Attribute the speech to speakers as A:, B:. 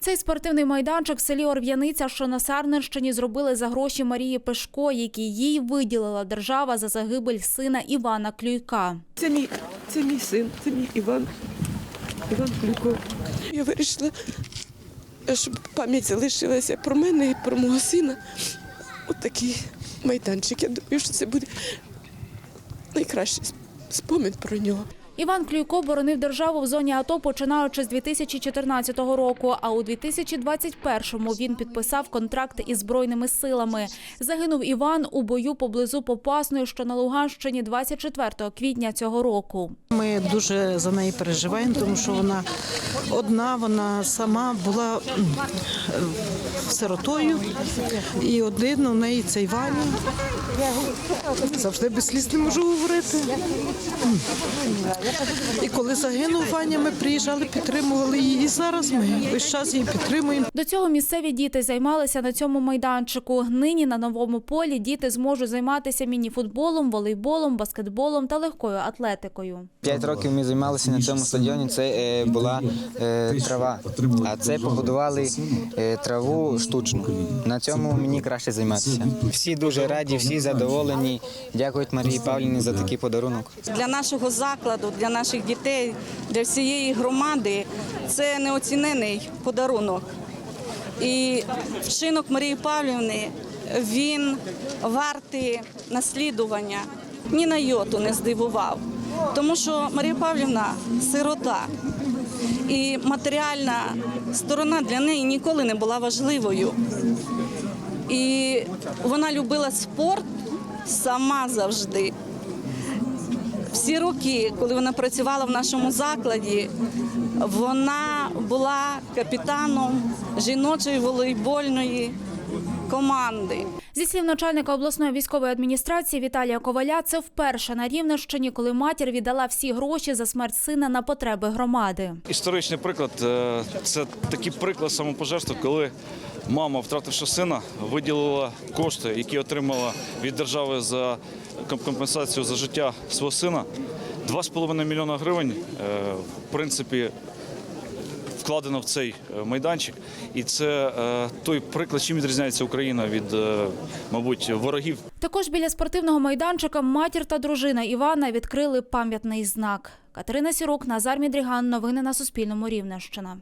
A: Цей спортивний майданчик в селі Орв'яниця, що на Сарненщині, зробили за гроші Марії Пешко, які їй виділила держава за загибель сина Івана Клюйка.
B: Це мій, це мій син, це мій Іван. Іван Клюко. Я вирішила, щоб пам'ять залишилася про мене і про мого сина. Отакий майданчик. Я думаю, що це буде найкращий спомин про нього.
A: Іван Клюйко боронив державу в зоні АТО починаючи з 2014 року. А у 2021-му він підписав контракт із збройними силами. Загинув Іван у бою поблизу Попасної, що на Луганщині 24 квітня цього року.
C: Ми дуже за неї переживаємо, тому що вона одна, вона сама була е, сиротою, і один у неї цей Ваня. Завжди без сліз не можу говорити. І коли загинув Ваня, ми приїжджали, підтримували її. І зараз ми весь час її підтримуємо.
A: До цього місцеві діти займалися на цьому майданчику. Нині на новому полі діти зможуть займатися мініфутболом, волейболом, баскетболом та легкою атлетикою.
D: П'ять років ми займалися на цьому стадіоні. Це е, була е, трава. А це побудували е, траву штучну. На цьому мені краще займатися. Всі дуже раді, всі задоволені. Дякують Марії Павлівні за такий подарунок.
E: Для нашого закладу, для наших дітей, для всієї громади це неоцінений подарунок. І вчинок Марії Павлівни він вартий наслідування. Ні на йоту не здивував, тому що Марія Павлівна сирота. І матеріальна сторона для неї ніколи не була важливою. І вона любила спорт сама завжди. Всі роки, коли вона працювала в нашому закладі, вона була капітаном жіночої волейбольної команди.
A: Зі слів начальника обласної військової адміністрації Віталія Коваля, це вперше на Рівненщині, коли матір віддала всі гроші за смерть сина на потреби громади.
F: Історичний приклад е, це такий приклад самопожертви, коли мама, втративши сина, виділила кошти, які отримала від держави за компенсацію за життя свого сина. 2,5 мільйона гривень, е, в принципі, вкладено в цей е, майданчик. І це е, той приклад, чим відрізняється Україна від, мабуть, ворогів
A: Також біля спортивного майданчика матір та дружина Івана відкрили пам'ятний знак. Катерина Сірук, Назар Мідріган. Новини на Суспільному. Рівненщина.